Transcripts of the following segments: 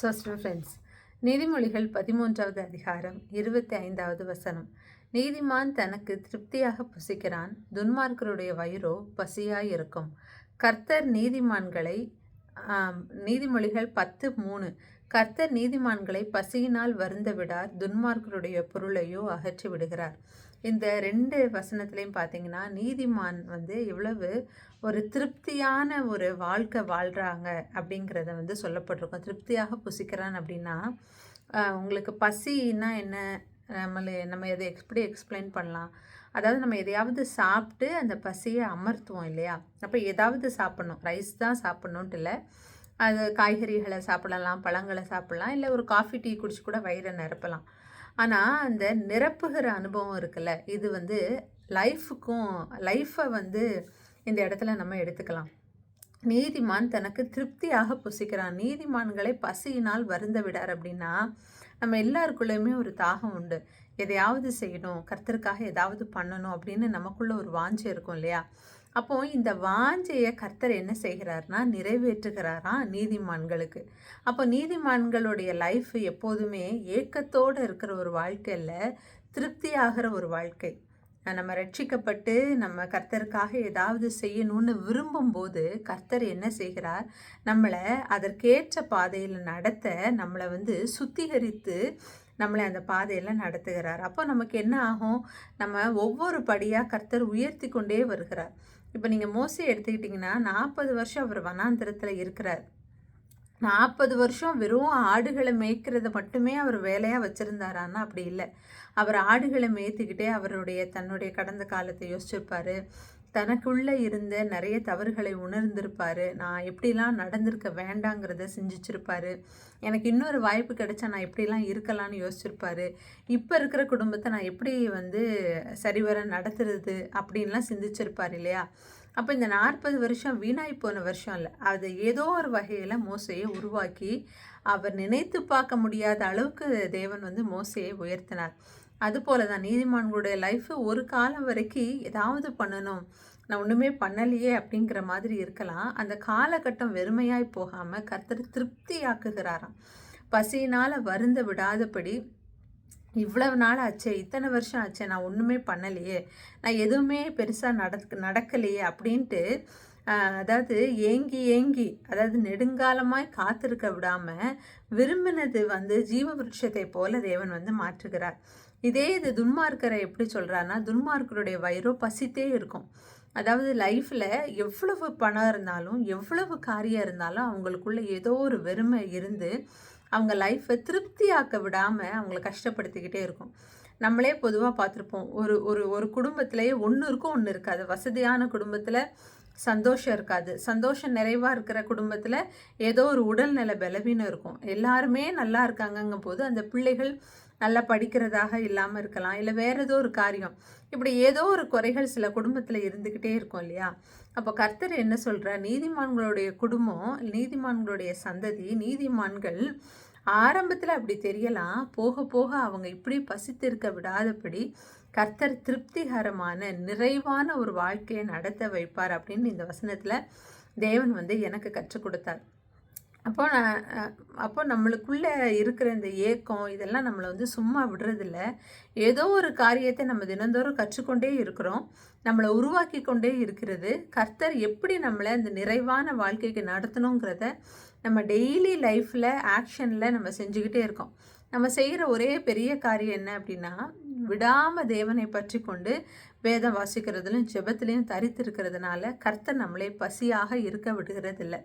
Zoster friends நீதிமொழிகள் பதிமூன்றாவது அதிகாரம் இருபத்தி ஐந்தாவது வசனம். நீதிமான் தனக்கு திருப்தியாக புசிக்கிறான் துன்மார்க்கருடைய வயிறோ பசியாயிருக்கும். கர்த்தர் நீதிமான்களை நீதிமொழிகள் பத்து மூணு கர்த்தர் நீதிமான்களை பசியினால் வருந்த விடார் துன்மார்க்கருடைய பொருளையோ அகற்றி விடுகிறார். இந்த ரெண்டு வசனத்துலேயும் பார்த்தீங்கன்னா நீதிமான் வந்து எவ்வளவு ஒரு திருப்தியான ஒரு வாழ்க்கை வாழ்கிறாங்க அப்படிங்கிறத வந்து சொல்லப்பட்டிருக்கோம். திருப்தியாக புசிக்கிறான் அப்படின்னா உங்களுக்கு பசின்னா என்ன? நம்மளை நம்ம எதை எப்படி எக்ஸ்பிளைன் பண்ணலாம்? அதாவது நம்ம எதையாவது சாப்பிட்டு அந்த பசியை அமர்த்துவோம் இல்லையா? அப்போ ஏதாவது சாப்பிட்ணும். ரைஸ் தான் சாப்பிட்ணுன்ட்டு இல்லை. அது காய்கறிகளை சாப்பிடலாம் பழங்களை சாப்பிட்லாம் இல்லை ஒரு காஃபி டீ குடிச்சு கூட வயிறை நிரப்பலாம். ஆனால் அந்த நிரப்புகிற அனுபவம் இருக்குல்ல இது வந்து லைஃபுக்கும் லைஃப்பை வந்து இந்த இடத்துல நம்ம எடுத்துக்கலாம். நீதிமான் தனக்கு திருப்தியாக புசிக்கிறான். நீதிமான்களை பசியினால் வருந்த விடார் அப்படின்னா நம்ம எல்லாருக்குள்ளேயுமே ஒரு தாகம் உண்டு. எதையாவது செய்யணும் கர்த்தருக்காக ஏதாவது பண்ணணும் அப்படின்னு நமக்குள்ள ஒரு வாஞ்சை இருக்கும் இல்லையா? அப்போ இந்த வாஞ்சையை கர்த்தர் என்ன செய்கிறார்னா நிறைவேற்றுகிறாரா நீதிமான்களுக்கு. அப்போ நீதிமான்களுடைய லைஃப் எப்போதுமே ஏக்கத்தோடு இருக்கிற ஒரு வாழ்க்கையில் திருப்தி ஆகிற ஒரு வாழ்க்கை. நம்ம ரட்சிக்கப்பட்டு நம்ம கர்த்தருக்காக ஏதாவது செய்யணும்னு விரும்பும்போது கர்த்தர் என்ன செய்கிறார்? நம்மளை அதற்கேற்ற பாதையில் நடத்த நம்மளை வந்து சுத்திகரித்து நம்மளை அந்த பாதையில் நடத்துகிறார். அப்போ நமக்கு என்ன ஆகும்? நம்ம ஒவ்வொரு படியாக கர்த்தர் உயர்த்தி கொண்டே வருகிறார். இப்போ நீங்கள் மோசி எடுத்துக்கிட்டிங்கன்னா நாற்பது வருஷம் அவர் வனாந்திரத்தில் இருக்கிறார். நாற்பது வருஷம் வெறும் ஆடுகளை மேய்க்கிறத மட்டுமே அவர் வேலையாக வச்சுருந்தாரான்னா அப்படி இல்லை. அவர் ஆடுகளை மேய்த்துக்கிட்டே அவருடைய தன்னுடைய கடந்த காலத்தை யோசிச்சிருப்பார். தனக்குள்ளே இருந்த நிறைய தவறுகளை உணர்ந்திருப்பார். நான் எப்படிலாம் நடந்திருக்க வேண்டாங்கிறத செஞ்சிச்சிருப்பார் எனக்கு இன்னொரு வாய்ப்பு கிடைச்சா நான் எப்படிலாம் இருக்கலாம்னு யோசிச்சிருப்பாரு. இப்போ இருக்கிற குடும்பத்தை நான் எப்படி வந்து சரிவர நடத்துறது அப்படின்லாம் சிந்திச்சிருப்பார் இல்லையா? அப்போ இந்த நாற்பது வருஷம் வீணாய் போன வருஷம் இல்லை. அது ஏதோ ஒரு வகையில் மோசையை உருவாக்கி அவர் நினைத்து பார்க்க முடியாத அளவுக்கு தேவன் வந்து மோசையை உயர்த்தினார். அதுபோல தான் நீதிமான்களுடைய லைஃப் ஒரு காலம் வரைக்கும் ஏதாவது பண்ணணும். நான் ஒன்றுமே பண்ணலையே அப்படிங்கிற மாதிரி இருக்கலாம். அந்த காலகட்டம் வெறுமையாய் போகாமல் கர்த்தர் திருப்தியாக்குகிறாராம். பசியினால் வருந்த விடாதபடி இவ்வளவு நாள் ஆச்சே இத்தனை வருஷம் ஆச்சே நான் ஒன்றுமே பண்ணலையே நான் எதுவுமே பெருசாக நடக்க நடக்கலையே அப்படின்ட்டு அதாவது ஏங்கி ஏங்கி அதாவது நெடுங்காலமாய் காத்திருக்க விடாமல் விரும்பினது வந்து ஜீவ விருட்சத்தை போல தேவன் வந்து மாற்றுகிறார். இதே இது துன்மார்க்கரை எப்படி சொல்கிறான்னா துன்மார்க்கருடைய வயிறோ பசித்தே இருக்கும். அதாவது லைஃப்பில் எவ்வளவு பணம் இருந்தாலும் எவ்வளவு காரியம் இருந்தாலும் அவங்களுக்குள்ள ஏதோ ஒரு வெறுமை இருந்து அவங்க லைஃப்பை திருப்தியாக்க விடாமல் அவங்கள கஷ்டப்படுத்திக்கிட்டே இருக்கும். நம்மளே பொதுவாக பார்த்துருப்போம் ஒரு ஒரு ஒரு குடும்பத்திலேயே ஒன்று இருக்கும் ஒன்று இருக்காது. வசதியான குடும்பத்தில் சந்தோஷம் இருக்காது. சந்தோஷம் நிறைவாக இருக்கிற குடும்பத்தில் ஏதோ ஒரு உடல்நல பலவீனம் இருக்கும். எல்லாருமே நல்லா இருக்காங்கங்கும் போது அந்த பிள்ளைகள் நல்லா படிக்கிறதாக இல்லாமல் இருக்கலாம். இல்லை வேறு ஏதோ ஒரு காரியம். இப்படி ஏதோ ஒரு குறைகள் சில குடும்பத்தில் இருந்துக்கிட்டே இருக்கும் இல்லையா? அப்போ கர்த்தர் என்ன சொல்கிற நீதிமான்களுடைய குடும்பம் நீதிமான்களுடைய சந்ததி நீதிமான்கள் ஆரம்பத்தில் அப்படி தெரியலாம். போக போக அவங்க இப்படி பசித்திருக்க விடாதபடி கர்த்தர் திருப்திகரமான நிறைவான ஒரு வாழ்க்கையை நடத்த வைப்பார் அப்படின்னு இந்த வசனத்தில் தேவன் வந்து எனக்கு கற்றுக் கொடுத்தார். அப்போ நான் அப்போ நம்மளுக்குள்ளே இருக்கிற இந்த ஏக்கம் இதெல்லாம் நம்மளை வந்து சும்மா விடுறதில்ல. ஏதோ ஒரு காரியத்தை நம்ம தினந்தோறும் கற்றுக்கொண்டே இருக்கிறோம். நம்மளை உருவாக்கி கொண்டே இருக்கிறது. கர்த்தர் எப்படி நம்மளை அந்த நிறைவான வாழ்க்கைக்கு நடத்தணுங்கிறத நம்ம டெய்லி லைஃப்பில் ஆக்ஷனில் நம்ம செஞ்சுக்கிட்டே இருக்கோம். நம்ம செய்கிற ஒரே பெரிய காரியம் என்ன அப்படின்னா விடாமல் தேவனை பற்றி கொண்டு வேதம் வாசிக்கிறதுலையும் ஜெபத்துலேயும் தரித்திருக்கிறதுனால கர்த்தர் நம்மளை பசியாக இருக்க விடுகிறதில்லை.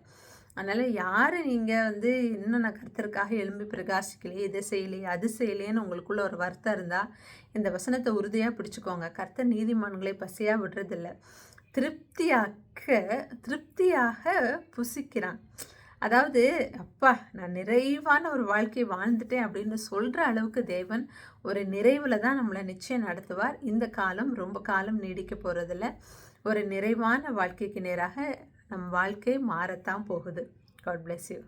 அதனால் யார் நீங்கள் வந்து இன்னும் நான் கருத்தருக்காக எழும்பி பிரகாசிக்கலையே இதை செய்யலையே அது செய்யலையேன்னு உங்களுக்குள்ள ஒரு வருத்தம் இருந்தால் இந்த வசனத்தை உறுதியாக பிடிச்சிக்கோங்க. கர்த்தர் நீதிமான்களை பசியாக விடுறதில்ல. திருப்தியாக்க திருப்தியாக புசிக்கிறான். அதாவது அப்பா நான் நிறைவான ஒரு வாழ்க்கையை வாழ்ந்துட்டேன் அப்படின்னு சொல்கிற அளவுக்கு தேவன் ஒரு நிறைவில் தான் நம்மளை நிச்சயம் நடத்துவார். இந்த காலம் ரொம்ப காலம் நீடிக்க போகிறதில்ல ஒரு நிறைவான வாழ்க்கைக்கு நேராக நம் வாழ்க்கை மாறத்தான் போகுது. God bless you